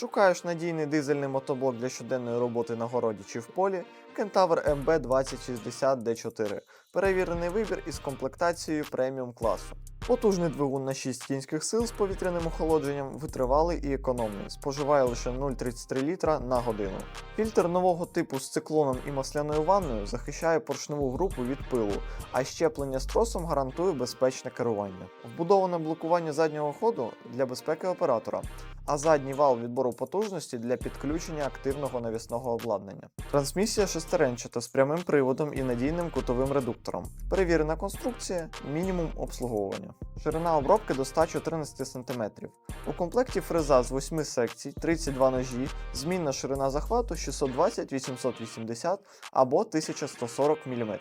Шукаєш надійний дизельний мотоблок для щоденної роботи на городі чи в полі? Кентавр MB 2060 D4. Перевірений вибір із комплектацією преміум класу. Потужний двигун на 6 кінських сил з повітряним охолодженням, витривалий і економний, споживає лише 0,33 літра на годину. Фільтр нового типу з циклоном і масляною ванною захищає поршневу групу від пилу, а щеплення з тросом гарантує безпечне керування. Вбудоване блокування заднього ходу для безпеки оператора, а задній вал відбору потужності для підключення активного навісного обладнання. Трансмісія шестеренчата з прямим приводом і надійним кутовим редуктором. Перевірена конструкція, мінімум обслуговування. Ширина обробки до 114 см. У комплекті фреза з 8 секцій, 32 ножі, змінна ширина захвату 620, 880 або 1140 мм.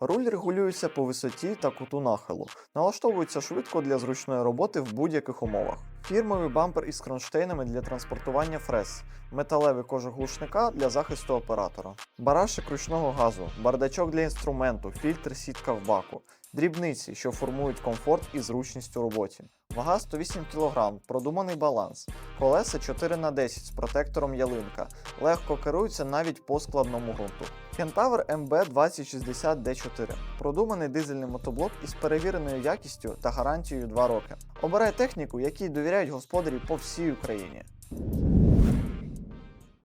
Руль регулюється по висоті та куту нахилу, налаштовується швидко для зручної роботи в будь-яких умовах. Фірмовий бампер із кронштейнами для транспортування фрез, металевий кожух глушника для захисту оператора, барашек ручного газу, бардачок для інструменту, фільтр сітка в баку, дрібниці, що формують комфорт і зручність у роботі. Вага 108 кг, продуманий баланс, колеса 4х10 з протектором ялинка, легко керуються навіть по складному ґрунту. Кентавр МБ2060D4 продуманий дизельний мотоблок із перевіреною якістю та гарантією 2 роки. Обирай техніку, якій довіряють господарі по всій Україні.